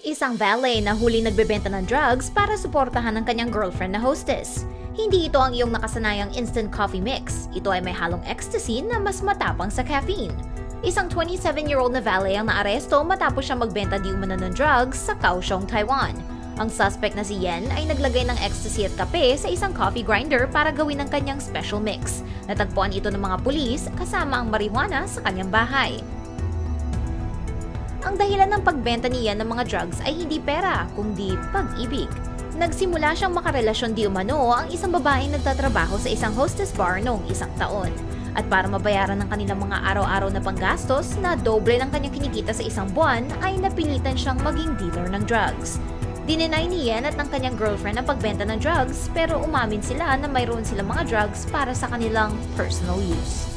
Isang valet na huli nagbebenta ng drugs para suportahan ng kanyang girlfriend na hostess. Hindi ito ang iyong nakasanayang instant coffee mix. Ito ay may halong ecstasy na mas matapang sa caffeine. Isang 27-year-old na valet ang naaresto matapos siyang magbenta di umano ng drugs sa Kaohsiung, Taiwan. Ang suspect na si Yen ay naglagay ng ecstasy at kape sa isang coffee grinder para gawin ang kanyang special mix. Natagpuan ito ng mga pulis kasama ang marijuana sa kanyang bahay. Dahilan ng pagbenta niya ng mga drugs ay hindi pera, kundi pag-ibig. Nagsimula siyang makarelasyon di umano ang isang babaeng nagtatrabaho sa isang hostess bar noong isang taon. At para mabayaran ng kanilang mga araw-araw na panggastos na doble ng kanyang kinikita sa isang buwan, ay napilitan siyang maging dealer ng drugs. Dininay ni Yen at ng kanyang girlfriend ang pagbenta ng drugs pero umamin sila na mayroon silang mga drugs para sa kanilang personal use.